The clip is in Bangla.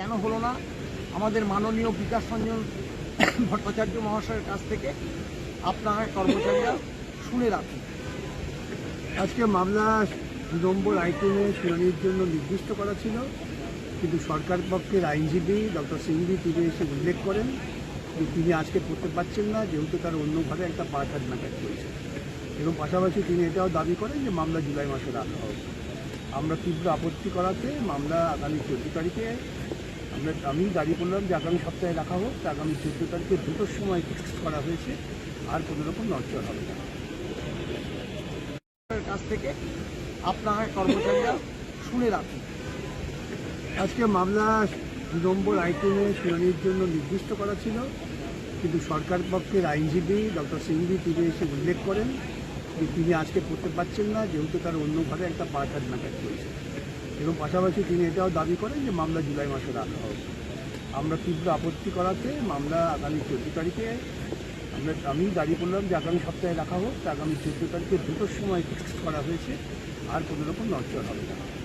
কেন হলো না? আমাদের মাননীয় বিকাশ রঞ্জন ভট্টাচার্য মহাশয়ের কাছ থেকে আপনারা কর্মচারীরা শুনে রাখুন। আজকে মামলা নম্বর আইটেমে শুনানির জন্য নির্দিষ্ট করা ছিল, কিন্তু সরকার পক্ষের আইনজীবী ডক্টর সিংভি তিনি এসে উল্লেখ করেন যে তিনি আজকে করতে পারছেন না, যেহেতু তার অন্যভাবে একটা পাঠার ম্যাটার চলছে এবং পাশাপাশি তিনি এটাও দাবি করেন যে মামলা জুলাই মাসে রাখা হবে আমরা তীব্র আপত্তি করাতে মামলা আগামী চোদ্দ তারিখে আমরা আমি দাবি করলাম যে আগামী সপ্তাহে রাখা হোক আগামী চোদ্দ তারিখে দুটোর সময় ফিক্স করা হয়েছে, আর কোনো রকম নড়চড় হবে না। কাছ থেকে আপনারা কর্মচারীরা শুনে রাখুন। আজকে মামলা নম্বর আইটেমে শুনানির জন্য নির্দিষ্ট করা ছিল, কিন্তু সরকার পক্ষের আইনজীবী ডক্টর সিংভি তিনি এসে উল্লেখ করেন যে তিনি আজকে করতে পারছেন না, যেহেতু তার অন্য অন্যভাবে একটা পাঠার নাকাজ চলছে এবং পাশাপাশি তিনি এটাও দাবি করেন যে মামলা জুলাই মাসে রাখা হোক। আমরা তীব্র আপত্তি করাতে মামলা আগামী চোদ্দ তারিখে আমরা, আমি দাবি করলাম যে আগামী সপ্তাহে রাখা হোক। আগামী চোদ্দ তারিখে দুটোর সময় ফিক্সড করা হয়েছে। আর কোনো রকম নড়চড় হবে না।